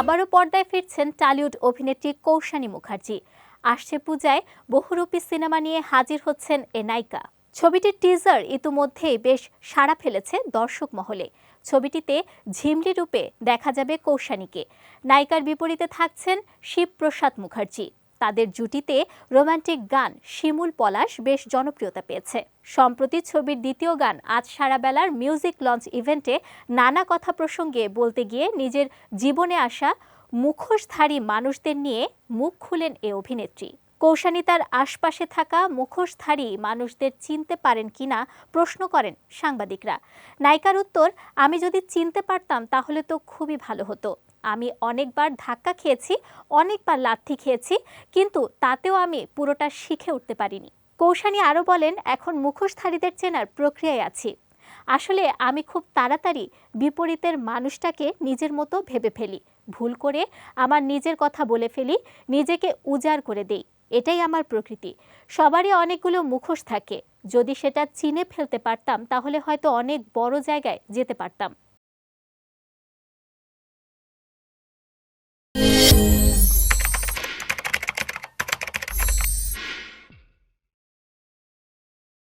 আবারও পর্দায় ফিরছেন টালিউড অভিনেত্রী কৌশানী মুখার্জি। আসছে পূজায় বহুরূপী সিনেমা নিয়ে হাজির হচ্ছেন এ নায়িকা। ছবিটির টিজার ইতিমধ্যেই বেশ সাড়া ফেলেছে দর্শক মহলে। ছবিটিতে ঝিমলি রূপে দেখা যাবে কৌশানীকে। নায়িকার বিপরীতে থাকছেন শিবপ্রসাদ মুখার্জি। তাদের জুটিতে রোমান্টিক গান শিমুল পলাশ বেশ জনপ্রিয়তা পেয়েছে। সম্প্রতি ছবির দ্বিতীয় গান আজ সারাবেলার মিউজিক লঞ্চ ইভেন্টে নানা কথা প্রসঙ্গে বলতে গিয়ে নিজের জীবনে আসা মুখোশধারী মানুষদের নিয়ে মুখ খুলেন এ অভিনেত্রী। কৌশানী তার আশপাশে থাকা মুখোশধারী মানুষদের চিনতে পারেন কিনা প্রশ্ন করেন সাংবাদিকরা। নায়িকার উত্তর, আমি যদি চিনতে পারতাম তাহলে তো খুবই ভালো হতো। আমি অনেকবার ধাক্কা খেয়েছি, অনেকবার লাথি খেয়েছি, কিন্তু তাতেও আমি পুরোটা শিখে উঠতে পারিনি। কৌশানী আরও বলেন, এখন মুখোশধারীদের চেনার প্রক্রিয়ায় আছি। আসলে আমি খুব তাড়াতাড়ি বিপরীতের মানুষটাকে নিজের মতো ভেবে ফেলি। ভুল করে আমার নিজের কথা বলে ফেলি, নিজেকে উজাড় করে দেই। এটাই আমার প্রকৃতি। সবারই অনেকগুলো মুখোশ থাকে। যদি সেটা চিনে ফেলতে পারতাম, তাহলে হয়তো অনেক বড় জায়গায় যেতে পারতাম।